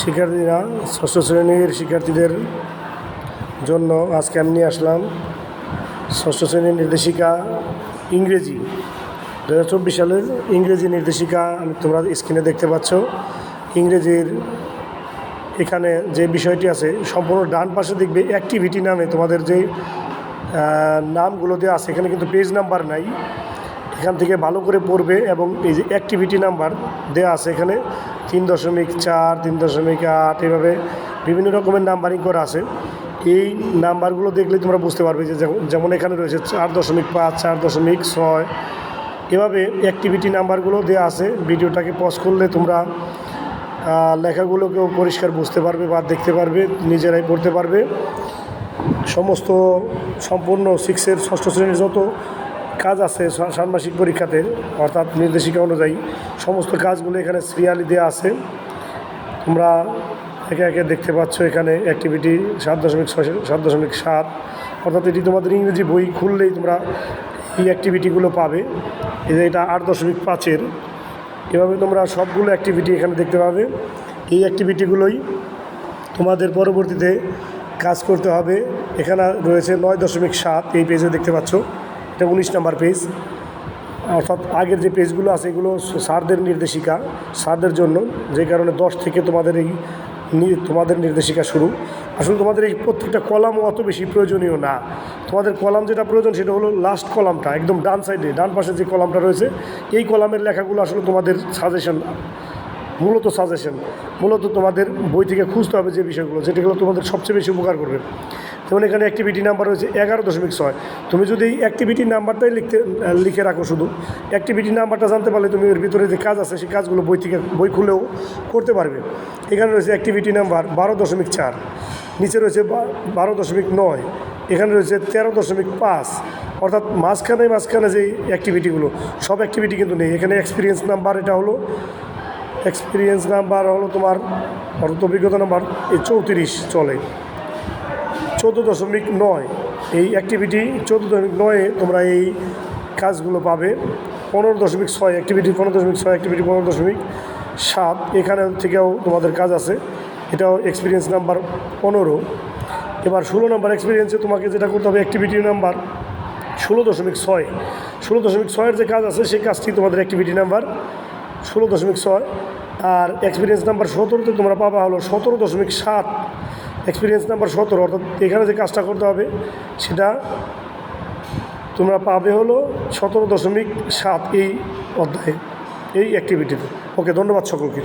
শিক্ষার্থীরা, ষষ্ঠ শ্রেণির শিক্ষার্থীদের জন্য আজকে আমি নিয়ে আসলাম ষষ্ঠ শ্রেণির নির্দেশিকা ইংরেজি। দু হাজার চব্বিশ সালের ইংরেজি নির্দেশিকা আমি তোমরা স্ক্রিনে দেখতে পাচ্ছ। ইংরেজির এখানে যে বিষয়টি আছে, সম্পূর্ণ ডান পাশে দেখবে অ্যাক্টিভিটি নামে তোমাদের যে নামগুলো দেওয়া আছে, এখানে কিন্তু পেজ নাম্বার নাই। এখান থেকে ভালো করে পড়বে এবং এই যে অ্যাক্টিভিটি নাম্বার দেওয়া আছে এখানে, তিন দশমিক চার, তিন দশমিক আট, এভাবে বিভিন্ন রকমের নাম্বারিং করা আছে। এই নাম্বারগুলো দেখলে তোমরা বুঝতে পারবে যে যেমন- এখানে রয়েছে চার দশমিক পাঁচ, চার দশমিক ছয়, এভাবে অ্যাক্টিভিটি নাম্বারগুলো দেওয়া আছে। ভিডিওটাকে পজ করলে তোমরা লেখাগুলোকেও পরিষ্কার বুঝতে পারবে বা দেখতে পারবে, নিজেরাই পড়তে পারবে। সমস্ত সম্পূর্ণ সিক্সের ষষ্ঠ শ্রেণির যত কাজ আছে ষান্মাসিক পরীক্ষাতে, অর্থাৎ নির্দেশিকা অনুযায়ী সমস্ত কাজগুলো এখানে সিরিয়ালি দেওয়া আছে। তোমরা একে একে দেখতে পাচ্ছ এখানে অ্যাক্টিভিটি সাত দশমিক ছয়, সাত দশমিক সাত। অর্থাৎ এটি তোমাদের ইংরেজি বই খুললেই তোমরা এই অ্যাক্টিভিটিগুলো পাবে। এই যে এটা আট দশমিক পাঁচের। এভাবে তোমরা সবগুলো অ্যাক্টিভিটি এখানে দেখতে পাবে। এই অ্যাক্টিভিটিগুলোই তোমাদের পরবর্তীতে কাজ করতে হবে। এখানে রয়েছে নয় দশমিক সাত, এই পেজে দেখতে পাচ্ছ। এটা উনিশ নম্বর পেজ অর্থাৎ আগের যে পেজগুলো আছে, এগুলো স্যারদের নির্দেশিকা, স্যারদের জন্য। যে কারণে দশ থেকে তোমাদের এই তোমাদের নির্দেশিকা শুরু। আসলে তোমাদের এই প্রত্যেকটা কলামও অত বেশি প্রয়োজনীয় না। তোমাদের কলাম যেটা প্রয়োজন, সেটা হলো লাস্ট কলামটা, একদম ডান সাইডে ডান পাশে যে কলামটা রয়েছে, এই কলামের লেখাগুলো আসলে তোমাদের সাজেশন মূলত সাজেশন মূলত তোমাদের বই থেকে খুঁজতে হবে যে বিষয়গুলো যেটাগুলো তোমাদের সবচেয়ে বেশি উপকার করবে। যেমন এখানে অ্যাক্টিভিটি নাম্বার রয়েছে এগারো দশমিক ছয়। তুমি যদি এই অ্যাক্টিভিটি নাম্বারটাই লিখতে, লিখে রাখো শুধু অ্যাক্টিভিটি নাম্বারটা জানতে পারলে তুমি এর ভিতরে যে কাজ আছে, সেই কাজগুলো বই থেকে, বই খুলেও করতে পারবে। এখানে রয়েছে অ্যাক্টিভিটি নাম্বার বারো দশমিক চার, নিচে রয়েছে বারো দশমিক নয়, এখানে রয়েছে তেরো দশমিক পাঁচ। অর্থাৎ মাঝখানে মাঝখানে যে অ্যাক্টিভিটিগুলো সব অ্যাক্টিভিটি কিন্তু নেই। এখানে এক্সপিরিয়েন্স নাম্বার এটা হলো এক্সপিরিয়েন্স নাম্বার হলো তোমার অর্থ অভিজ্ঞতা নাম্বার এই চৌত্রিশ চলে। চোদ্দ দশমিক নয়, এই অ্যাক্টিভিটি চোদ্দ দশমিক নয়ে তোমরা এই কাজগুলো পাবে। পনেরো দশমিক ছয় অ্যাক্টিভিটি পনেরো দশমিক ছয় অ্যাক্টিভিটি পনেরো দশমিক সাত এখানে থেকেও তোমাদের কাজ আছে। এটাও এক্সপিরিয়েন্স নাম্বার পনেরো। এবার ষোলো নাম্বার এক্সপিরিয়েন্সে তোমাকে যেটা করতে হবে অ্যাক্টিভিটি নাম্বার ষোলো দশমিক ছয়। ষোলো দশমিক ছয়ের যে কাজ আছে, সেই কাজটি তোমাদের অ্যাক্টিভিটি নাম্বার ষোলো দশমিক ছয়। আর এক্সপিরিয়েন্স নাম্বার সতেরোতে তোমরা পাবা হলো সতেরো দশমিক সাত। এক্সপিরিয়েন্স নাম্বার সতেরো, অর্থাৎ এখানে যে কাজটা করতে হবে, সেটা তোমরা পাবে হলো সতেরো দশমিক সাত এই অধ্যায়ে, এই অ্যাক্টিভিটিতে ওকে ধন্যবাদ সকলকে।